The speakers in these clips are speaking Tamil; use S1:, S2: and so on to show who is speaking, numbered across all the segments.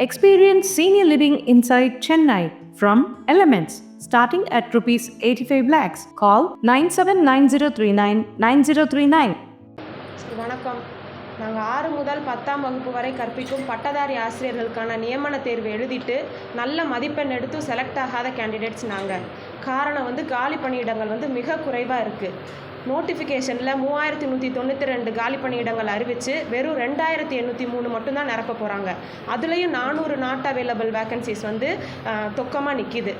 S1: Experience senior living inside Chennai from Elements starting at rupees 85 lakhs. Call 979039 9039.
S2: வணக்கம் நாங்கள் ஆறு முதல் பத்தாம் வகுப்பு வரை கற்பிக்கும் பட்டதாரி ஆசிரியர்களுக்கான நியமன தேர்வு எழுதிட்டு நல்ல மதிப்பெண் எடுத்து செலக்ட் ஆகாத கேண்டிடேட்ஸ் நாங்கள் காரணம் வந்து காலி பணியிடங்கள் வந்து மிக குறைவாக இருக்குது நோட்டிஃபிகேஷனில் மூவாயிரத்தி நூற்றி தொண்ணூற்றி ரெண்டு காலி பணியிடங்கள் அறிவித்து வெறும் ரெண்டாயிரத்தி எண்ணூற்றி மூணு மட்டும்தான் நிரப்ப போகிறாங்க அதுலேயும் நானூறு நாட் அவைலபிள் வேக்கன்சிஸ் வந்து தொக்கமாக நிற்கிது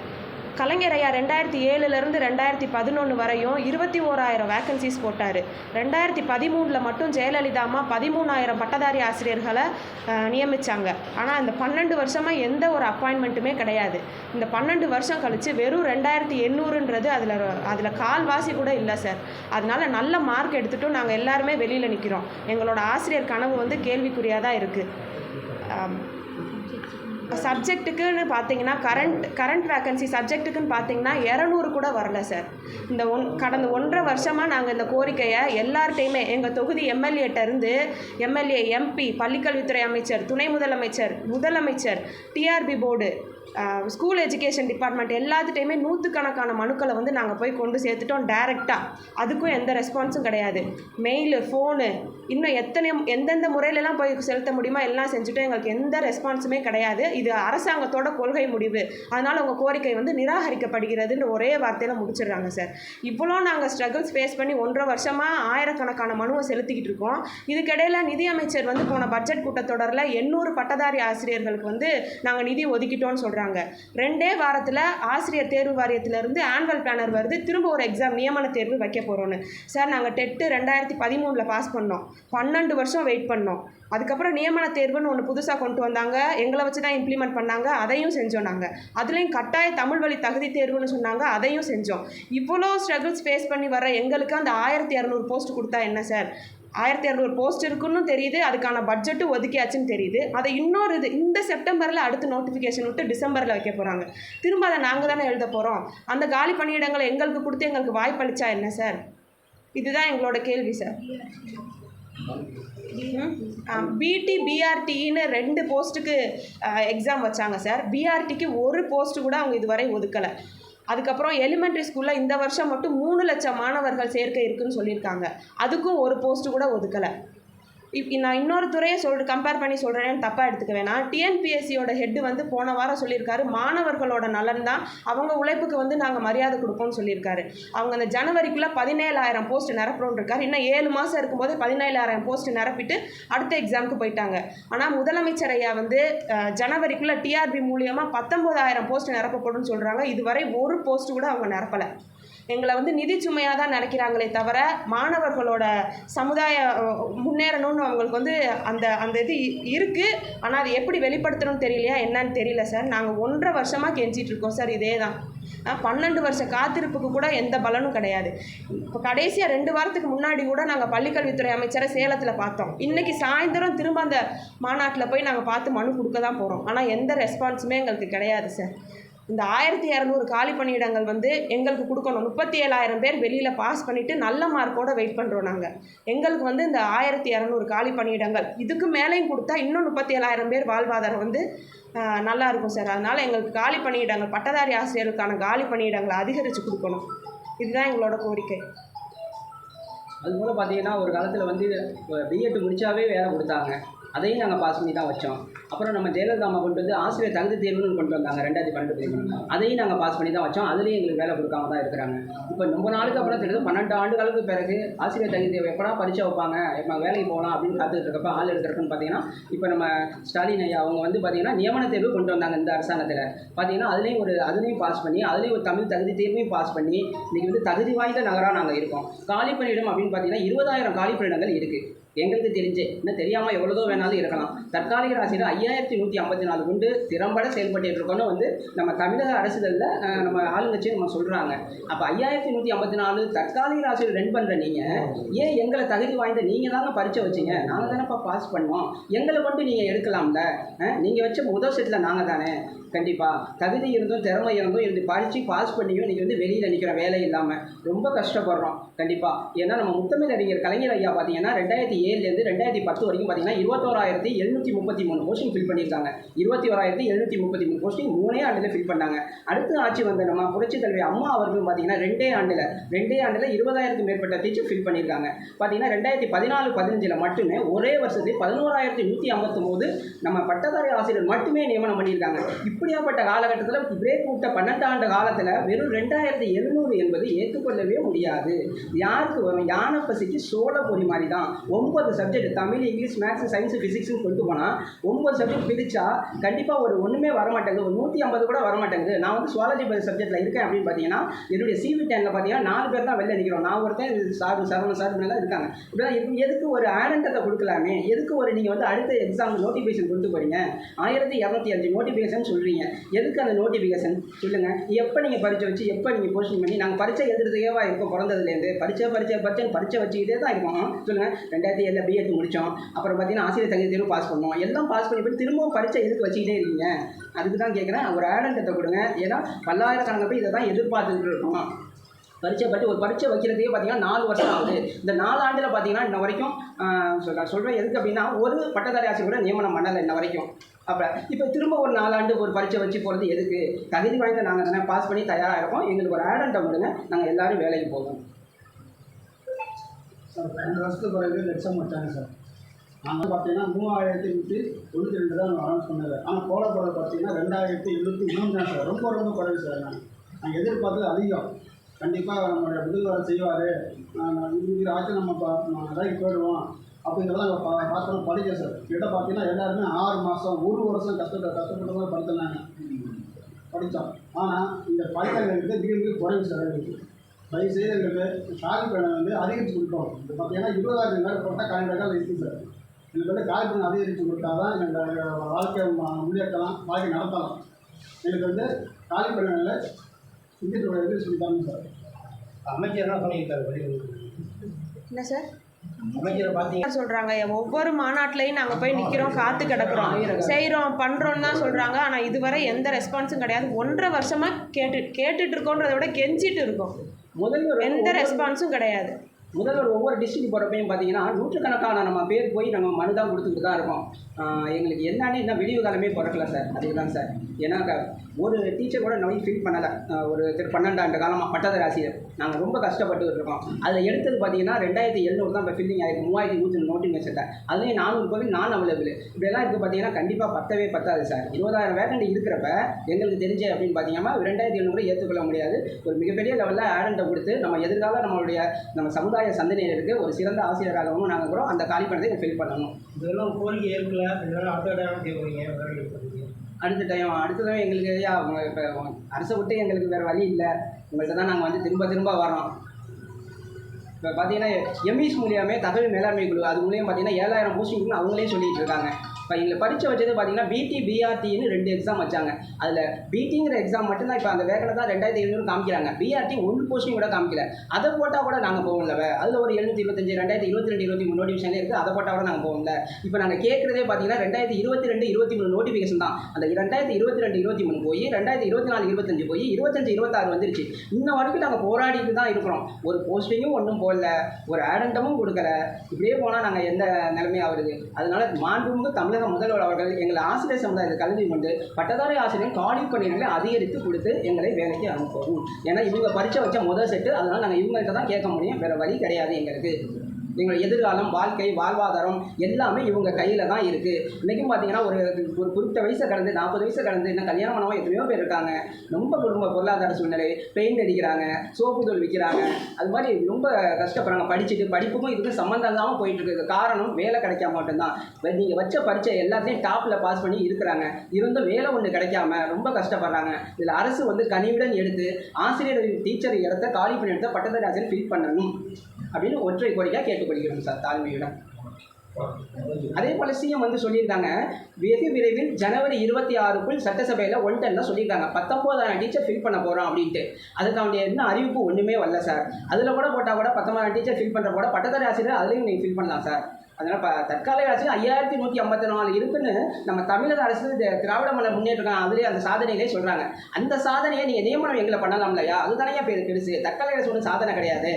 S2: கலைஞர் ஐயா ரெண்டாயிரத்தி ஏழுலேருந்து ரெண்டாயிரத்தி பதினொன்று வரையும் இருபத்தி ஓராயிரம் வேக்கன்சிஸ் போட்டார். ரெண்டாயிரத்தி பதிமூணில் மட்டும் ஜெயலலிதா அம்மா பதிமூணாயிரம் பட்டதாரி ஆசிரியர்களை நியமித்தாங்க ஆனால் இந்த பன்னெண்டு வருஷமாக எந்த ஒரு அப்பாயின்மெண்ட்டுமே கிடையாது. இந்த பன்னெண்டு வருஷம் கழித்து வெறும் ரெண்டாயிரத்தி எண்ணூறுன்றது அதில் அதில் கால்வாசி கூட இல்லை சார் அதனால் நல்ல மார்க் எடுத்துகிட்டும் நாங்கள் எல்லாருமே வெளியில் நிற்கிறோம் எங்களோட ஆசிரியர் கனவு வந்து கேள்விக்குறியாக தான் இருக்குது சப்ஜெக்ட்டுக்குன்னு பார்த்தீங்கன்னா கரண்ட் கரண்ட் வேக்கன்சி சப்ஜெக்ட்டுக்குன்னு பார்த்தீங்கன்னா இரநூறு கூட வரல சார் இந்த ஒன் கடந்த ஒன்றரை வருஷமாக நாங்கள் இந்த கோரிக்கையை எல்லார்ட்டையுமே எங்கள் தொகுதி எம்எல்ஏட்டருந்து எம்எல்ஏ எம்பி பள்ளிக்கல்வித்துறை அமைச்சர் துணை முதலமைச்சர் முதலமைச்சர் TRB board school education department எல்லாத்துட்டையுமே நூற்றுக்கணக்கான மனுக்களை வந்து நாங்கள் போய் கொண்டு சேர்த்துட்டோம் டைரெக்டாக அதுக்கும் எந்த ரெஸ்பான்ஸும் கிடையாது. மெயிலு ஃபோனு இன்னும் எத்தனை எந்தெந்த முறையிலலாம் போய் செலுத்த முடியுமோ எல்லாம் செஞ்சுட்டோம். எங்களுக்கு எந்த ரெஸ்பான்ஸுமே கிடையாது. இது அரசாங்கத்தோட கொள்கை முடிவு. அதனால் உங்கள் கோரிக்கை வந்து நிராகரிக்கப்படுகிறதுன்னு ஒரே வார்த்தையில் முடிச்சிடுறாங்க சார் இவ்வளோ நாங்கள் ஸ்ட்ரகிள்ஸ் ஃபேஸ் பண்ணி ஒன்றரை வருஷமாக ஆயிரக்கணக்கான மனுவை செலுத்திக்கிட்டு இருக்கோம். இதுக்கிடையில் நிதியமைச்சர் வந்து போன பட்ஜெட் கூட்டத்தொடரில் எண்ணூறு பட்டதாரி ஆசிரியர்களுக்கு வந்து நாங்கள் நிதி ஒதுக்கிட்டோம்னு சொல்கிறாங்க ரெண்டே வாரத்தில் ஆசிரியர் தேர்வு வாரியத்திலேருந்து ஆனுவல் பிளானர் வருது. திரும்ப ஒரு எக்ஸாம் நியமன தேர்வு வைக்க போகிறோன்னு சார் நாங்கள் டெட்டு ரெண்டாயிரத்தி பதிமூணில் பாஸ் பண்ணோம். பன்னெண்டு வருஷம் வெயிட் பண்ணோம். அதுக்கப்புறம் நியமன தேர்வுன்னு ஒன்று புதுசாக கொண்டு வந்தாங்க. எங்களை வச்சு தான் இம்ப்ளிமெண்ட் பண்ணாங்க. அதையும் செஞ்சோம் நாங்கள் அதுலேயும் கட்டாய தமிழ் வழி தகுதி தேர்வுன்னு சொன்னாங்க. அதையும் செஞ்சோம். இவ்வளோ ஸ்ட்ரகிள்ஸ் ஃபேஸ் பண்ணி வர எங்களுக்கு அந்த ஆயிரத்தி இரநூறு போஸ்ட் கொடுத்தா என்ன சார் ஆயிரத்தி இரநூறு போஸ்ட் இருக்குன்னு தெரியுது அதுக்கான பட்ஜெட்டும் ஒதுக்கியாச்சுன்னு தெரியுது. அதை இன்னொரு இது இந்த செப்டம்பரில் அடுத்து நோட்டிஃபிகேஷன் விட்டு டிசம்பரில் வைக்க போகிறாங்க திரும்ப அதை நாங்கள் தானே எழுத போகிறோம் அந்த காலி பணியிடங்களை எங்களுக்கு கொடுத்து எங்களுக்கு வாய்ப்பளிச்சா என்ன சார் இதுதான் எங்களோட கேள்வி சார் பிடி பிஆர்டின்னு ரெண்டு போஸ்ட்டுக்கு எக்ஸாம் வச்சாங்க சார் பிஆர்டிக்கு ஒரு போஸ்ட்டு கூட அவங்க இதுவரை ஒதுக்கலை. அதுக்கப்புறம் எலிமெண்ட்ரி ஸ்கூலில் இந்த வருஷம் மட்டும் மூணு லட்சம் மாணவர்கள் சேர்க்கை இருக்குன்னு சொல்லியிருக்காங்க. அதுக்கும் ஒரு போஸ்ட்டு கூட ஒதுக்கலை. இப் நான் இன்னொரு துறையை சொல் கம்பேர் பண்ணி சொல்கிறேன்னு தப்பாக எடுத்துக்க வேணாம். டிஎன்பிஎஸ்சியோட ஹெட்டு வந்து போன வாரம் சொல்லியிருக்காரு மாணவர்களோட நலன் தான் அவங்க உழைப்புக்கு வந்து நாங்கள் மரியாதை கொடுப்போம்னு சொல்லியிருக்காரு. அவங்க அந்த ஜனவரிக்குள்ளே பதினேழாயிரம் போஸ்ட் நிரப்புறோன்னு இருக்காரு. இன்னும் ஏழு மாதம் இருக்கும்போது பதினேழாயிரம் போஸ்ட் நிரப்பிட்டு அடுத்த எக்ஸாமுக்கு போயிட்டாங்க. ஆனால் முதலமைச்சர் ஐயா வந்து ஜனவரிக்குள்ளே டிஆர்பி மூலியமாக பத்தொம்போதாயிரம் போஸ்ட் நிரப்பப்படும்னு சொல்கிறாங்க இதுவரை ஒரு போஸ்ட் கூட அவங்க நிரப்பலை. எங்களை வந்து நிதி சுமையாக தான் நினைக்கிறாங்களே தவிர மாணவர்களோட சமுதாய முன்னேறணும்னு அவங்களுக்கு வந்து அந்த அந்த இது இருக்குது ஆனால் அது எப்படி வெளிப்படுத்தணும்னு தெரியலையா? என்னன்னு தெரியல சார். நாங்கள் ஒன்றரை வருஷமாக கெஞ்சிட்டு இருக்கோம் சார். இதே தான். பன்னெண்டு வருஷ காத்திருப்புக்கு கூட எந்த பலனும் கிடையாது. இப்போ கடைசியாக ரெண்டு வாரத்துக்கு முன்னாடி கூட நாங்கள் பள்ளிக்கல்வித்துறை அமைச்சரை சேலத்தில் பார்த்தோம். இன்றைக்கி சாயந்தரம் திரும்ப அந்த மாநாட்டில் போய் நாங்கள் பார்த்து மனு கொடுக்க தான் போகிறோம் ஆனால் எந்த ரெஸ்பான்ஸுமே எங்களுக்கு கிடையாது சார். இந்த ஆயிரத்தி இரநூறு காலி பணியிடங்கள் வந்து எங்களுக்கு கொடுக்கணும். முப்பத்தி ஏழாயிரம் பேர் வெளியில் பாஸ் பண்ணிவிட்டு நல்ல மார்க்கோட வெயிட் பண்ணுறோம் நாங்கள் எங்களுக்கு வந்து இந்த ஆயிரத்தி இரநூறு காலி பணியிடங்கள் இதுக்கு மேலேயும் கொடுத்தா இன்னும் முப்பத்தி ஏழாயிரம் பேர் வாழ்வாதாரம் வந்து நல்லா இருக்கும் சார். அதனால் எங்களுக்கு காலி பணியிடங்கள் பட்டதாரி ஆசிரியர்களுக்கான காலி பணியிடங்களை அதிகரித்து கொடுக்கணும். இதுதான் எங்களோட கோரிக்கை.
S3: அது மூலம் பார்த்தீங்கன்னா ஒரு காலத்தில் வந்து பிஎட் முடித்தாவே வேலை கொடுத்தாங்க. அதையும் நாங்கள் பாஸ் பண்ணி தான் வச்சோம். அப்புறம் நம்ம ஜெயலலிதா அம்மா கொண்டு வந்து ஆசிரியர் தகுதி தேர்வுன்னு கொண்டு வந்தாங்க ரெண்டாயிரத்தி பன்னெண்டு பதிமூணு அதையும் நாங்கள் பாஸ் பண்ணி தான் வச்சோம். அதுலேயும் எங்களுக்கு வேலை கொடுக்காம தான் இருக்கிறாங்க. இப்போ ரொம்ப நாளுக்கு அப்புறம் தெரியுது பன்னெண்டு ஆண்டுகளுக்கு பிறகு ஆசிரியர் தகுதி தேர்வு எப்படா பரிச்சை வைப்பாங்க எப்போ வேலைக்கு போகலாம் அப்படின்னு காத்துக்கிட்டு இருக்கப்ப ஆள் எடுக்கிறதுன்னு பார்த்தீங்கன்னா இப்போ நம்ம ஸ்டாலின் ஐயா அவங்க வந்து பார்த்தீங்கன்னா நியமன தேர்வு கொண்டு வந்தாங்க இந்த அரசாங்கத்தில். பார்த்தீங்கன்னா அதுலேயும் ஒரு அதுலேயும் பாஸ் பண்ணி அதுலேயும் ஒரு தமிழ் தகுதி தேர்வையும் பாஸ் பண்ணி இன்றைக்கி வந்து தகுதி வாய்ந்த நகராக நாங்கள் இருக்கோம். காலி பணியிடம் அப்படின்னு பார்த்தீங்கன்னா இருபதாயிரம் காலி பணியிடங்கள் இருக்குது எங்களுக்கு தெரிஞ்சு. இன்னும் தெரியாமல் எவ்வளோதோ வேணாலும் இருக்கலாம். தற்காலிக ராசியில் ஐயாயிரத்தி நூற்றி ஐம்பத்தி நாலு கொண்டு திறம்பட செயல்பட்டு இருக்கோன்னு வந்து நம்ம தமிழக அரசுகளில் நம்ம ஆளுங்கட்சி நம்ம சொல்கிறாங்க அப்போ ஐயாயிரத்தி நூற்றி ஐம்பத்தி நாலு தற்காலிக ஆசிரியர் ரன் பண்ணுற நீங்கள் ஏன் எங்களை தகுதி வாய்ந்த நீங்கள் தாங்க பரிச்சை வச்சீங்க? நாங்கள் தானேப்பா பாஸ் பண்ணுவோம். எங்களை கொண்டு நீங்கள் எடுக்கலாம்ல? நீங்கள் வச்ச முதல் செட்டில் நாங்கள் தானே. கண்டிப்பாக தகுதி இருந்தும் திறமை இருந்தும் இருந்து படித்து பாஸ் பண்ணியும் இன்றைக்கி வந்து வெளியில் நிற்கிற வேலை இல்லாமல் ரொம்ப கஷ்டப்படுறோம். கண்டிப்பாக ஏன்னா நம்ம முத்தமிழ் அறிஞர் கலைஞர் ஐயா பார்த்தீங்கன்னா ரெண்டாயிரத்தி ஏழுலேருந்து ரெண்டாயிரத்தி பத்து வரைக்கும் பார்த்தீங்கன்னா இருபத்தோராயிரத்தி எழுநூற்றி முப்பத்தி மூணு போஸ்டிங் ஃபில் பண்ணியிருக்காங்க. இருபத்தி ஓராயிரத்தி எழுநூற்றி முப்பத்தி மூணு போஸ்டிங் மூணே ஆண்டில் ஃபில் பண்ணாங்க. அடுத்த ஆட்சி வந்த நம்ம புரட்சி தலைவி அம்மா அவர்களும் பார்த்தீங்கன்னா ரெண்டே ஆண்டில் ரெண்டே ஆண்டில் இருபதாயிரத்துக்கு மேற்பட்ட டீச்சர் ஃபில் பண்ணியிருக்காங்க. பார்த்தீங்கன்னா ரெண்டாயிரத்தி பதினாலு பதினஞ்சில் மட்டுமே ஒரே வருஷத்தில் பதினோராயிரத்தி நூற்றி ஐம்பத்தொம்போது நம்ம பட்டதாரி ஆசிரியர் மட்டுமே நியமனம் பண்ணியிருக்காங்க. இப்படியாப்பட்ட காலகட்டத்தில் பிரேக் கூட்ட பன்னெண்டு ஆண்டு காலத்தில் வெறும் ரெண்டாயிரத்தி எழுநூறு என்பது ஏற்றுக்கொள்ளவே முடியாது. யாருக்கு வரும்? யானை பசிக்கு சோழ பொறி மாதிரி தான் ஒன்பது ஒன்பது subject Tamil English maths science ஃபிசிக்ஸ்னு கொண்டு போனால் ஒன்பது சப்ஜெக்ட் பிரித்தா கண்டிப்பாக ஒரு ஒன்றுமே வரமாட்டேங்குது. ஒரு நூற்றி ஐம்பது கூட வரமாட்டேங்குது. நான் வந்து சுவாலஜி சப்ஜெக்ட்டில் இருக்கேன் அப்படின்னு பார்த்தீங்கன்னா என்னுடைய சிவி டெனில் பார்த்தீங்கன்னா நாலு பேர் தான் வெளில நிற்கிறோம் நான் ஒருத்தன் சார் சரவண சார் தான் இருக்காங்க. இப்படிலாம் இருக்கும் எதுக்கு ஒரு ஆனந்தத்தை கொடுக்கலாமே? எதுக்கு ஒரு நீங்கள் வந்து அடுத்த எக்ஸாம் நோட்டிஃபிகேஷன் கொடுத்து போறீங்க? ஆயிரத்தி இரநூத்தி அஞ்சு நோட்டிஃபிகேஷன் சொல்கிறீங்க எதுக்கு அந்த நோட்டிஃபிகேஷன் சொல்லுங்கள் எப்போ நீங்கள் பரிச்சை வச்சு எப்போ நீங்கள் போஸ்டிங் பண்ணி நாங்கள் பரிச்சை எழுதுறதுக்கேவா இருக்கோம் பிறந்ததுலேருந்து. பரிச்சை பரிச்சை பரிச்சை பரிச்சை வச்சுக்கிட்டே தான் இருக்கோம். சொல்லுங்கள் ரெண்டாயிரத்தி ஏழில் பிஎட் முடித்தோம் அப்புறம் பார்த்தீங்கன்னா ஆசிரியர் தகுதி தேர்வு பாஸ் பண்ணோம். எல்லாம் பாஸ் பண்ணி போய் திரும்பவும் பரிச்சை எதுக்கு வச்சுக்கிட்டே இருக்கீங்க அதுக்கு தான் கேட்குறேன் ஒரு ஆடண்டத்தை கொடுங்க. ஏன்னா பல்லாயிரக்கணக்கான பேர் இதை தான் எதிர்பார்த்துக்கிட்டு இருக்கோம்? பரீட்சை பற்றி ஒரு பரீட்சை வைக்கிறதுக்கே பார்த்தீங்கன்னா நாலு வருஷம் ஆகுது. இந்த நாலு ஆண்டில் பார்த்தீங்கன்னா இன்ன வரைக்கும் சொல்ல சொல்கிறேன் எதுக்கு அப்படின்னா ஒரு பட்டதாரி ஆசிரியர் கூட நியமனம் பண்ணலை இன்ன வரைக்கும். அப்போ இப்போ திரும்ப ஒரு நாலாண்டு ஒரு பரீட்சை வச்சு போகிறது எதுக்கு? தகுதி வாய்ந்த நாங்கள் பாஸ் பண்ணி தயாராக இருக்கோம். எங்களுக்கு ஒரு ஆடண்டம் கொடுங்க. நாங்கள் எல்லாரும் வேலைக்கு போவோம்.
S4: சார் ரெண்டு வருஷத்துக்கு பிறகு எக்ஸாம் வச்சாங்க சார். நாங்கள் பார்த்தீங்கன்னா மூவாயிரத்தி நூற்றி தொண்ணூற்றி ரெண்டு தான் அனௌன்ஸ் பண்ணது. ஆனால் போட போகிறது பார்த்தீங்கன்னா ரெண்டாயிரத்தி எழுபத்தி மூணு தான் சார். ரொம்ப ரொம்ப குறைவு சார் நான் நாங்கள் எதிர்பார்த்தது அதிகம். கண்டிப்பாக நம்மளுடைய முதல்வர் செய்வார். இருக்கிற ஆட்சி நம்ம இதாகி போயிடுவோம். அப்படிங்கிறத நாங்கள் பா பார்த்தோம் படிக்க சார். கிட்ட பார்த்தீங்கன்னா எல்லாருமே ஆறு மாதம் ஒரு வருஷம் கஷ்டப்பட்டு கஷ்டப்பட்டு தான் படித்தாங்க படித்தோம் ஆனால் இந்த படித்தவங்களுக்கு மிக மிக குறைவு சார் எங்களுக்கு தயவு செய்து எங்களுக்கு காலி பணம் வந்து அதிகரித்து கொடுக்கணும். இப்போ பார்த்தீங்கன்னா இருபதாயிரம் நேரம் போட்டால் காலிண்டாக இருக்குது சார். எங்களுக்கு வந்து காலி பணம் அதிகரித்து கொடுத்தா தான் எங்கள் வாழ்க்கை ம- முன்னேற்றலாம் வாழ்க்கை நடத்தலாம். எங்களுக்கு வந்து காலி பணங்களை சிந்திட்டு இது சொல்லிட்டாங்க சார்.
S5: அமைச்சர் என்ன பண்ணியிருக்காரு வெளியூர்
S2: என்ன சார்? சொல்றாங்க? ஒவ்வொரு மாநாட்டிலையும் நாங்க போய் நிக்கிறோம் காத்து கிடக்குறோம். செய்றோம் பண்றோம் தான் சொல்றாங்க. ஆனா இதுவரை எந்த ரெஸ்பான்ஸும் கிடையாது. ஒன்றரை வருஷமா கேட்டு கேட்டுட்டு இருக்கோன்றதை விட கெஞ்சிட்டு இருக்கோம்.
S3: முதல்வர்
S2: எந்த ரெஸ்பான்ஸும் கிடையாது.
S3: முதல்வர் ஒவ்வொரு டிஸ்ட்ரிக்ட் போகிறப்பையும் பார்த்தீங்கன்னா நூற்றுக்கணக்கான நம்ம பேர் போய் நம்ம மனு தான் கொடுத்துக்கிட்டு தான் இருக்கோம். எங்களுக்கு என்னன்னு இன்னும் விடிவு காலமே பிறக்கல சார் அதுதான் சார் ஏன்னா ஒரு டீச்சர் கூட நோய் ஃபீல் பண்ணலை. ஒரு திரு பன்னெண்டாண்டு காலமாக பட்டதாரி ஆசிரியர் நாங்கள் ரொம்ப கஷ்டப்பட்டு இருக்கோம். அதில் எடுத்தது பார்த்தீங்கன்னா ரெண்டாயிரத்தி எழுநூறு தான் இப்போ ஃபில்லிங் ஆயிருக்கு. மூவாயிரத்தி நூற்றி நோட்டிஃபிகேஷன் அதுலேயும் நானூறு பேர் நான் அவைலபிள் இப்படிலாம் இருக்குது பார்த்தீங்கன்னா கண்டிப்பாக பத்தவே பத்தாது சார் இருபதாயிரம் வேக்கண்ட் இருக்கிறப்ப எங்களுக்கு தெரிஞ்ச அப்படின்னு பார்த்தீங்கன்னா ரெண்டாயிரத்தி எழுநூறு ஏற்றுக்கொள்ள முடியாது. ஒரு மிகப்பெரிய லெவலில் ஆடண்ட்டை கொடுத்து நம்ம எதிர்கால நம்மளுடைய நம்ம சமுதாய சந்ததியினருக்கு ஒரு சிறந்த ஆசிரியராகவும் நாங்கள் கூட அந்த காலி ஃபில் பண்ணணும்.
S5: இதெல்லாம் கோரிக்கை ஏற்கல. இதெல்லாம் அடுத்த இடம் கேட்குறீங்க.
S3: அடுத்த டைம் அடுத்த டைம் எங்களுக்கு ஐயா அவங்க இப்போ அரசை விட்டு எங்களுக்கு வேறு வழி இல்லை. உங்கள்கிட்ட தான் நாங்கள் வந்து திரும்ப திரும்ப வரோம் இப்போ பார்த்தீங்கன்னா எம்இஸ் மூலியமே தகவல் மேலாண்மை குழு அது மூலியம் பார்த்தீங்கன்னா ஏழாயிரம் போஸ்டிங்னு அவங்களே சொல்லிகிட்டு இருக்காங்க. இப்போ இதில் பரீட்சை வச்சது பார்த்தீங்கன்னா பிடி பிஆர்டின்னு ரெண்டு எக்ஸாம் வச்சாங்க. அதில் பிடிங்கிற எக்ஸாம் மட்டும்தான் இப்போ அந்த வேகனை தான் ரெண்டாயிரத்தி எழுநூறு காமிக்கிறாங்க. பிஆர்டி ஒன்று போஸ்டிங் கூட காமிக்கல. அதை போட்டால் கூட நாங்கள் போகல அதில் ஒரு எழுநூற்றி இருபத்தஞ்சு ரெண்டாயிரத்தி இருபத்தி ரெண்டு இருபத்தி மூணு நோட்டிஃபிகேஷன் இருக்குது அதை போட்டால் கூட நாங்கள் போகல இப்போ நாங்கள் கேட்குறதே பார்த்தீங்கன்னா ரெண்டாயிரத்தி இருபத்தி ரெண்டு இருபத்தி மூணு நோட்டிஃபிகேஷன் தான். அந்த ரெண்டாயிரத்தி இருபத்தி ரெண்டு இருபத்தி மூணு போய் ரெண்டாயிரத்தி இருபத்தி நாலு இருபத்தஞ்சு போய் இருபத்தஞ்சு இருபத்தாறு வந்துருச்சு. இன்ன வரைக்கும் நாங்கள் போராடிட்டு தான் இருக்கிறோம். ஒரு போஸ்டிங்கும் ஒன்றும் போடல. ஒரு ஆடண்டமும் கொடுக்கல. இப்படியே போனால் நாங்கள் எந்த நிலைமையாக வருது அதனால மாண்புமிகு தமிழக முதல்வர் அவர்கள் எங்களை ஆசிரியர் சமுதாயத்தை கல்வி கொண்டு பட்டதாரி ஆசிரியர் காலி பணிகளை அதிகரித்து கொடுத்து எங்களை வேலைக்கு அனுப்பவும். ஏன்னா இவங்க பரீட்சை வச்ச முதல் செட்டு அதனால் நாங்கள் இவங்கள்ட்ட தான் கேட்க முடியும். வேறு வழி கிடையாது எங்களுக்கு. எங்களோட எதிர்காலம் வாழ்க்கை வாழ்வாதாரம் எல்லாமே இவங்க கையில் தான் இருக்குது இன்றைக்கும் பார்த்தீங்கன்னா ஒரு ஒரு குறிப்பிட்ட வயசை கடந்து நாற்பது வயசை கடந்து இன்னும் கல்யாணம் பண்ணவங்க எத்தனையோ பேர் இருக்காங்க. ரொம்ப குடும்ப பொருளாதார சூழ்நிலை பெயிண்ட் அடிக்கிறாங்க சோப்பு தூள் விற்கிறாங்க அது மாதிரி ரொம்ப கஷ்டப்படுறாங்க. படிச்சுட்டு படிப்புக்கும் இதுக்கும் சம்மந்தம் இல்லாமல் போயிட்டு இருக்குது காரணம் வேலை கிடைக்காம மட்டும்தான். நீங்கள் வச்ச பரீட்சை எல்லாத்தையும் டாப்பில் பாஸ் பண்ணி இருக்கிறாங்க. இருந்தும் வேலை ஒன்று கிடைக்காம ரொம்ப கஷ்டப்படுறாங்க. இதில் அரசு வந்து கனிவுடன் எடுத்து ஆசிரியர் டீச்சர் இடத்த காலி பண்ணி எடுத்த பட்டதாரி ஆசிரியர் ஃபில் பண்ணணும். அப்படின்னு ஒற்றை கோரிக்கையாக கேட்டுக்கொள்கிறோம் சார் தாழ்மையுடன். அதே போல சிஎம் வந்து சொல்லியிருக்காங்க வெகு விரைவில் ஜனவரி இருபத்தி ஆறுக்குள் சட்டசபையில் ஒன் டென் தான் சொல்லியிருக்காங்க. பத்தொம்போதாயிரம் டீச்சர் ஃபில் பண்ண போகிறோம் அப்படின்ட்டு. அதுக்கான என்ன அறிவிப்பு ஒன்றுமே வரல சார். அதில் கூட போட்டால் கூட பத்தொம்பதாயிரம் டீச்சர் ஃபில் பண்ணுற கூட பட்டதாரி ஆசிரியர் அதுலேயும் நீங்கள் ஃபில் பண்ணலாம் சார். அதனால் இப்போ தற்காலிக ஆசிரியர் ஐயாயிரத்தி நூற்றி ஐம்பத்தி நாலு இருக்குன்னு நம்ம தமிழக அரசு திராவிட மலை முன்னேற்றம் அதுலேயே அந்த சாதனையிலே சொல்கிறாங்க அந்த சாதனையை நீங்கள் நியமனம் எங்களை பண்ணலாம் இல்லையா அதுதானே பேர் பெருசு தற்காலிக அரசு ஒன்றும் சாதனை கிடையாது.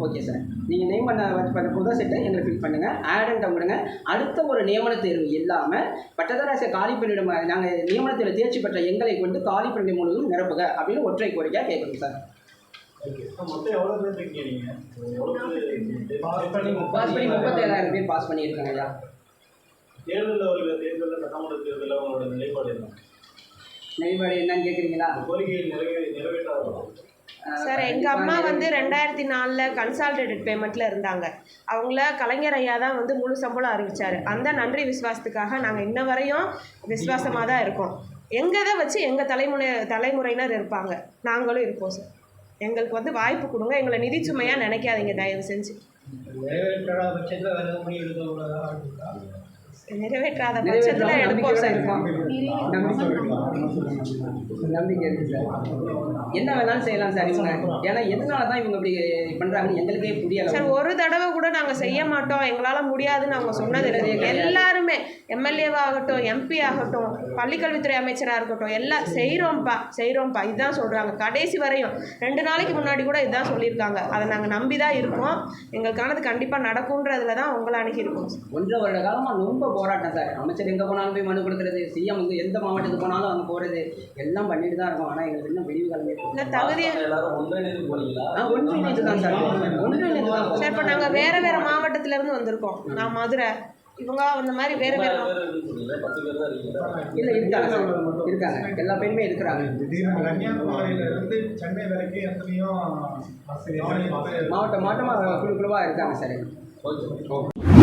S3: ஓகே சார் நீங்கள் நேம் பண்ண பண்ண புது செட்டை எங்களுக்கு ஃபில் பண்ணுங்கள் ஆடன்ட்டை விடுங்க அடுத்த ஒரு நியமன தேர்வு இல்லாமல் பட்டதாராச காலி பணியிடம் நாங்கள் நியமன தேர்வு தேர்ச்சி பெற்ற எங்களை கொண்டு காலி பணியிடம் முழுவதும் நிரப்புக அப்படின்னு ஒற்றை கோரிக்கையாக கேட்குறோம் சார் பாஸ் பண்ணி முப்பத்தேழாயிரம் பேர் பாஸ் பண்ணியிருக்காங்க ஐயா.
S6: தேர்தலில் வருகிற தேர்தலில் சட்டமன்ற தேர்தலில் உங்களோட நிலைப்பாடு என்ன?
S3: நிலைப்பாடு என்னன்னு கேட்குறீங்களா
S6: கோரிக்கையை நிறைவே நிறைவேற்றாத
S2: சார் எங்கள் அம்மா வந்து ரெண்டாயிரத்தி நாலில் கன்சால்டேட்டட் பேமெண்ட்டில் இருந்தாங்க. அவங்கள கலைஞர் ஐயா தான் வந்து முழு சம்பளம் அறிவிச்சார். அந்த நன்றி விசுவாசத்துக்காக நாங்கள் இன்ன வரையும் விசுவாசமாக தான் இருக்கோம். எங்கள் தான் வச்சு எங்கள் தலைமுறை தலைமுறையினர் இருப்பாங்க. நாங்களும் இருப்போம் சார். எங்களுக்கு வந்து வாய்ப்பு கொடுங்க. எங்களை நிதி சுமையாக நினைக்காதீங்க தயவு செஞ்சு.
S5: நிறைவேற்றாத பட்சத்தில்
S2: எடுப்போம் சார்.
S3: நம்பிக்கை இருக்கு சார். என்ன வேணாலும் செய்யலாம் சார் இவங்க. ஏன்னா எதனால தான் இவங்க இப்படி பண்ணுறாங்கன்னு எங்களுக்கே புரியல.
S2: சார் ஒரு தடவை கூட நாங்கள் செய்ய மாட்டோம். எங்களால் முடியாதுன்னு அவங்க சொன்னது இல்லை. எல்லாருமே எம்எல்ஏவாகட்டும் எம்பி ஆகட்டும் பள்ளிக்கல்வித்துறை அமைச்சராக இருக்கட்டும் எல்லாம் செய்கிறோம்ப்பா செய்கிறோம்ப்பா இதுதான் சொல்கிறாங்க கடைசி வரையும். ரெண்டு நாளைக்கு முன்னாடி கூட இதுதான் சொல்லியிருக்காங்க. அதை நாங்கள் நம்பி தான் இருக்கோம். எங்களுக்கானது கண்டிப்பாக நடக்குன்றதுல தான் உங்களை அணுகியிருக்கோம் சார்.
S3: ஒன்றரை வருட காலமாக ரொம்ப போராட்டம் சார். அமைச்சர் எங்கே போனாலும் போய் மனு கொடுக்குறது சிஎம் வந்து எந்த மாவட்டத்துக்கு போனாலும் அங்கே போகிறது எல்லாம் பண்ணிட்டு தான் இருக்கோம். ஆனால் எங்களுக்கு இன்னும் விடிவு காலமே
S2: இல்லை தகுதி
S6: ஒன்றிணைந்து
S3: தான் சார். ஒன்றிணைந்து தான்.
S2: சார் இப்போ நாங்கள் வேறு வேறு மாவட்டத்திலேருந்து வந்திருக்கோம். நான் மதுரை. இவங்க அந்த மாதிரி வேறு வேறு
S3: இல்லை இருக்காங்க இருக்காங்க. எல்லா பேருமே இருக்கிறாங்க.
S5: திடீர்னு கன்னியாகுமரியில இருந்து சென்னை வரைக்கும் எத்தனையோ ஆசிரியர்
S3: மாவட்டம் மாவட்டமாக குழு குழுவாக இருக்காங்க சார்.
S6: ஓகே.